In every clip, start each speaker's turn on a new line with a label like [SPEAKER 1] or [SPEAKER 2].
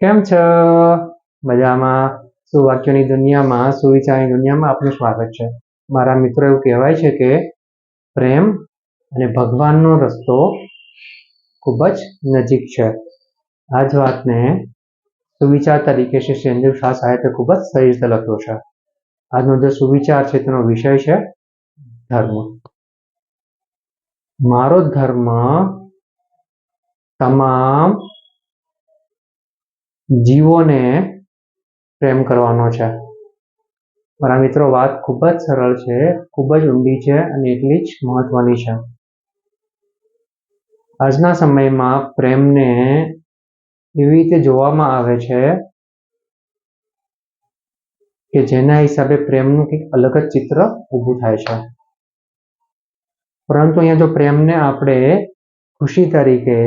[SPEAKER 1] કેમ છો? મજામાં. સુવાક્યોની દુનિયામાં, સુવિચારની દુનિયામાં આપનું સ્વાગત છે. મારા મિત્રો એવું કહેવાય છે કે પ્રેમ અને ભગવાનનો રસ્તો ખૂબ જ નજીક છે. આ જ વાતને સુવિચાર તરીકે શ્રી સેન્દ્ર શાહ સાહેબે ખૂબ જ સહી રીતે લખ્યો છે. આજનો જે સુવિચાર છે તેનો વિષય છે ધર્મ. મારો ધર્મ તમામ જીવોને પ્રેમ કરવાનો છે. મારા મિત્રો, વાત ખૂબ જ સરળ છે, ખૂબ જ ઊંડી છે અને એટલી જ મહત્વની છે. આજના સમયમાં પ્રેમને એવી રીતે જોવામાં આવે છે કે જેના હિસાબે પ્રેમનું કંઈક અલગ જ ચિત્ર ઊભું થાય છે. પરંતુ અહીંયા જો પ્રેમને આપણે ખુશી તરીકે,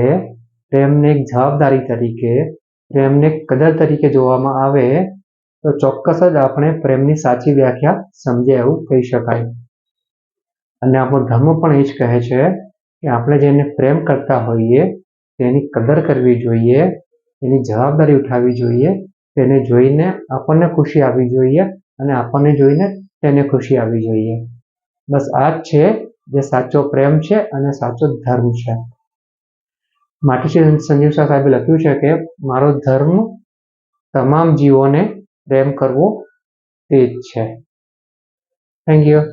[SPEAKER 1] પ્રેમને એક જવાબદારી તરીકે પ્રેમને કદર તરીકે જોવામાં આવે, તો ચોક્કસ જ આપણે પ્રેમની સાચી વ્યાખ્યા સમજે એવું કહી શકાય. અને આપણો ધર્મ પણ એ જ કહે છે કે આપણે જેને પ્રેમ કરતા હોઈએ, તેની કદર કરવી જોઈએ એની જવાબદારી ઉઠાવવી જોઈએ, તેને જોઈને આપણને ખુશી આવવી જોઈએ અને આપણને જોઈને તેને ખુશી આવવી જોઈએ. બસ આ જ છે, જે સાચો પ્રેમ છે અને સાચો ધર્મ છે. માટે શ્રી સંજીવ શાહ સાહેબે લખ્યું છે કે મારો ધર્મ તમામ જીવોને પ્રેમ કરવો તે જ છે. Thank you